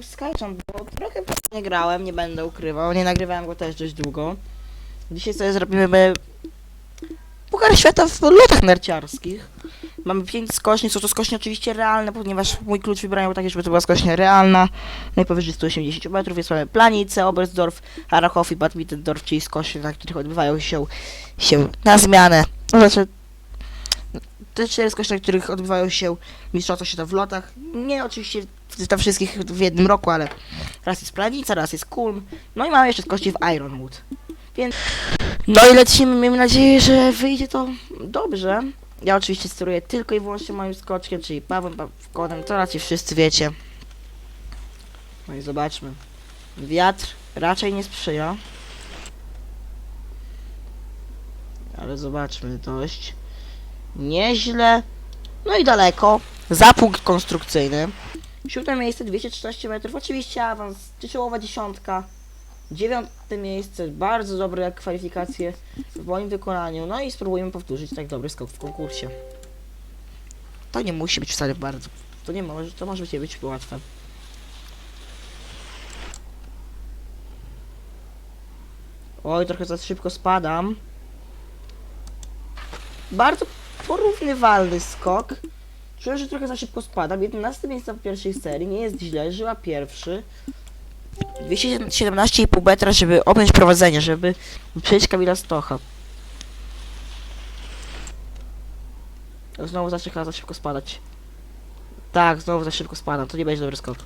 Skype'em, bo trochę nie grałem, nie będę ukrywał, nie nagrywałem go też dość długo. Dzisiaj sobie zrobimy Puchar Świata w lotach narciarskich. Mamy 5 skoczni, są to skocznie oczywiście realne, ponieważ mój klucz wybrałem był taki, żeby to była skocznia realna. Najpowyżej 180 metrów, jest mamy Planice, Oberstdorf, Harachow i Bad Mittendorf, czyli skocznie, na których odbywają się, się na zmianę. No, Znaczy, te cztery skocznie, na których odbywają się mistrzostwa świata w lotach. Nie oczywiście tam wszystkich w jednym roku, ale raz jest Planica, raz jest Kulm. No i mamy jeszcze skocznie w Ironwood. Więc... No i lecimy, miejmy nadzieję, że wyjdzie to dobrze. Ja oczywiście steruję tylko i wyłącznie moim skoczkiem, czyli Pawłem Pawkodem, to raczej wszyscy wiecie. No i zobaczmy. Wiatr raczej nie sprzyja. Ale zobaczmy, dość nieźle. No i daleko. Za konstrukcyjny. Siódme miejsce, 213 metrów. Oczywiście awans, tytułowa dziesiątka. Dziewiąte miejsce, bardzo dobre kwalifikacje w moim wykonaniu. No i spróbujemy powtórzyć tak dobry skok w konkursie. To nie musi być wcale bardzo. To nie może, to może być, być łatwe. Oj, trochę za szybko spadam. Bardzo porównywalny skok. Czuję, że trochę za szybko spadam. 11 miejsce w pierwszej serii, nie jest źle, żyła pierwszy. 217,5 metra, żeby objąć prowadzenie, żeby przejść Kamila Stocha. Znowu zaczyna za szybko spadać. Tak, znowu za szybko spadam, to nie będzie dobry skok.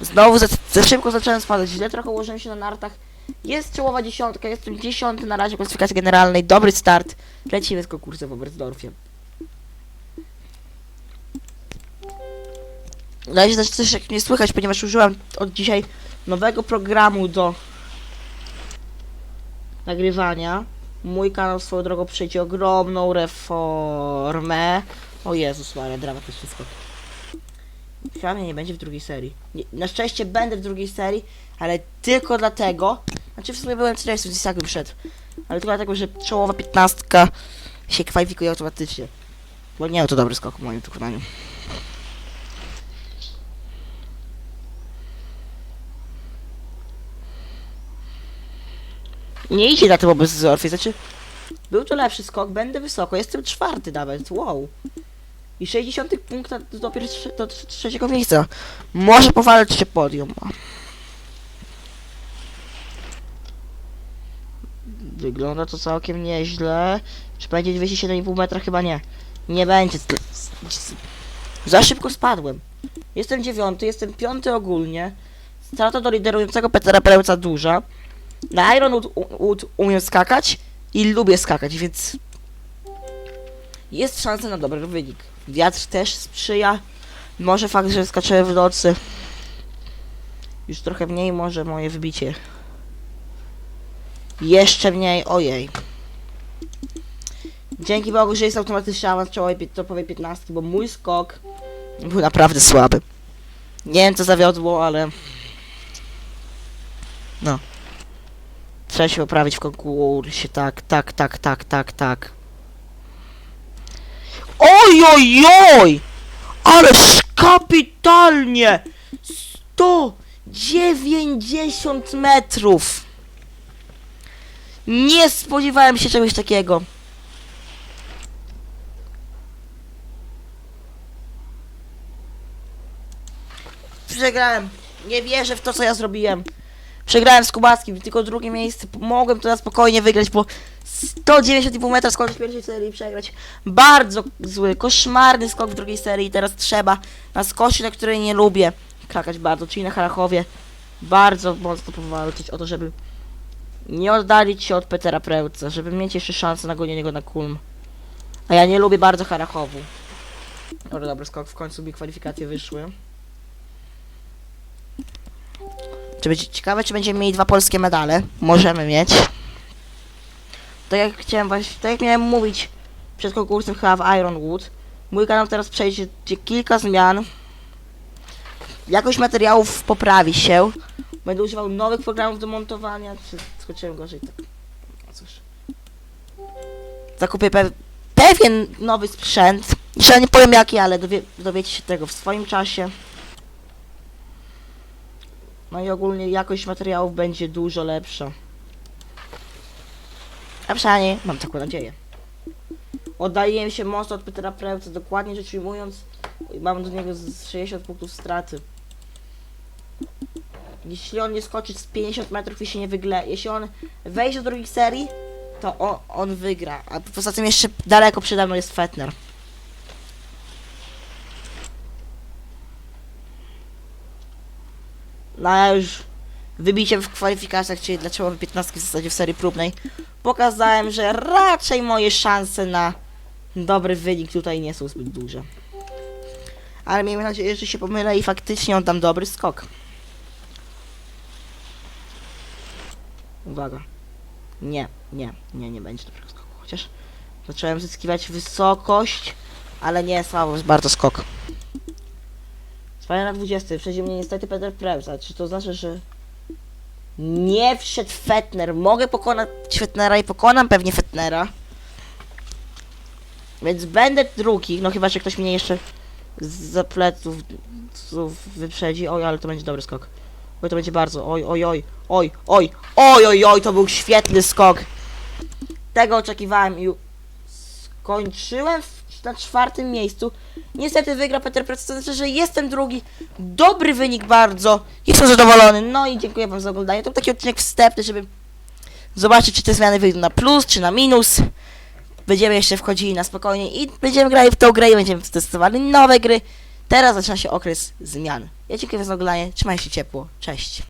Znowu za, za szybko zacząłem spadać, źle trochę ułożyłem się na nartach. Jest czołowa dziesiątka, jestem dziesiąty na razie klasyfikacji generalnej, dobry start. Lecimy z konkursem w Oberstdorfie. Na razie też coś jak nie słychać, ponieważ użyłam od dzisiaj nowego programu do nagrywania. Mój kanał swoją drogą przejdzie ogromną reformę. O Jezus Maria, dramatyczny skok. Chyba mnie nie będzie w drugiej serii. Nie, na szczęście będę w drugiej serii, ale tylko dlatego, znaczy w sumie byłem 40 z jakbym szedł, ale tylko dlatego, że czołowa piętnastka się kwalifikuje automatycznie. Bo nie, to dobry skok w moim wykonaniu. Nie idzie na tym obezdorfie, znaczy był to lepszy skok, będę wysoko, jestem czwarty nawet, wow. I 60 punktów do, pierwsze, do trze- trzeciego miejsca. Może powalczyć się podium. Wygląda to całkiem nieźle. Czy będzie 207,5 metra? Chyba nie. Nie będzie. Za szybko spadłem. Jestem dziewiąty, jestem piąty ogólnie. Strata do liderującego Petera Perełca duża. Na Iron Wood, Wood umiem skakać i lubię skakać, więc jest szansa na dobry wynik. Wiatr też sprzyja. Może fakt, że skaczę w nocy. Już trochę mniej może moje wybicie. Jeszcze mniej, ojej. Dzięki Bogu, że jest automatyczny awans czołowej pi- topowej 15, bo mój skok był naprawdę słaby. Nie wiem co zawiodło, ale... No. Trzeba się poprawić w konkursie, tak, tak, tak, tak, tak, tak. Oj, oj, oj! Ależ kapitalnie! 190 metrów! Nie spodziewałem się czegoś takiego. Przegrałem. Nie wierzę w to, co ja zrobiłem. Przegrałem z Kubackim, tylko drugie miejsce. Mogłem to na spokojnie wygrać, bo 190,5 metra skoczyć w pierwszej serii i przegrać. Bardzo zły, koszmarny skok w drugiej serii. Teraz trzeba na skosie, na której nie lubię skakać bardzo, czyli na Harachowie. Bardzo mocno powalczyć o to, żeby nie oddalić się od Petera Prełca, żeby mieć jeszcze szansę na gonienie go na Kulm. A ja nie lubię bardzo Harachowu. Dobra, dobry skok, w końcu mi kwalifikacje wyszły. Czy będzie ciekawe, czy będziemy mieli dwa polskie medale? Możemy mieć. Tak jak chciałem właśnie, tak jak miałem mówić przed konkursem chyba w Ironwood, mój kanał teraz przejdzie kilka zmian. Jakość materiałów poprawi się. Będę używał nowych programów do montowania. Czy skoczyłem gorzej? Tak. No cóż. Zakupię pe pewien nowy sprzęt. Jeszcze nie powiem jaki, ale dowie dowiecie się tego w swoim czasie. No i ogólnie jakość materiałów będzie dużo lepsza. A przynajmniej mam taką nadzieję. Oddaję się mocno od Petera Prewca, dokładnie rzecz ujmując, mam do niego z 60 punktów straty. Jeśli on nie skoczy z 50 metrów i się nie wygle, jeśli on wejdzie do drugiej serii, to on, on wygra. A poza tym jeszcze daleko przede mną jest Fetner. No a już wybicie w kwalifikacjach, czyli dla czołowej 15 w zasadzie w serii próbnej, pokazałem, że raczej moje szanse na dobry wynik tutaj nie są zbyt duże. Ale miejmy nadzieję, że się pomylę i faktycznie oddam dobry skok. Uwaga. Nie, nie, nie, nie będzie dobrego skoku. Chociaż zacząłem zyskiwać wysokość, ale nie słabo, jest bardzo skok. Spania na 20, przejdzie mnie niestety Peter Preus, a czy to znaczy, że nie wszedł Fetner? Mogę pokonać Fetnera i pokonam pewnie Fetnera. Więc będę drugi, no chyba, że ktoś mnie jeszcze z pleców wyprzedzi. Oj, ale to będzie dobry skok. Oj, to będzie bardzo. Oj, oj, oj, oj, oj, oj, oj, oj, to był świetny skok. Tego oczekiwałem i skończyłem na czwartym miejscu. Niestety wygra Peter Prec, to znaczy, że jestem drugi. Dobry wynik bardzo. Jestem zadowolony. No i dziękuję wam za oglądanie. To był taki odcinek wstępny, żeby zobaczyć, czy te zmiany wyjdą na plus, czy na minus. Będziemy jeszcze wchodzili na spokojnie i będziemy grali w tą grę i będziemy testowali nowe gry. Teraz zaczyna się okres zmian. Ja dziękuję za oglądanie. Trzymajcie się ciepło. Cześć.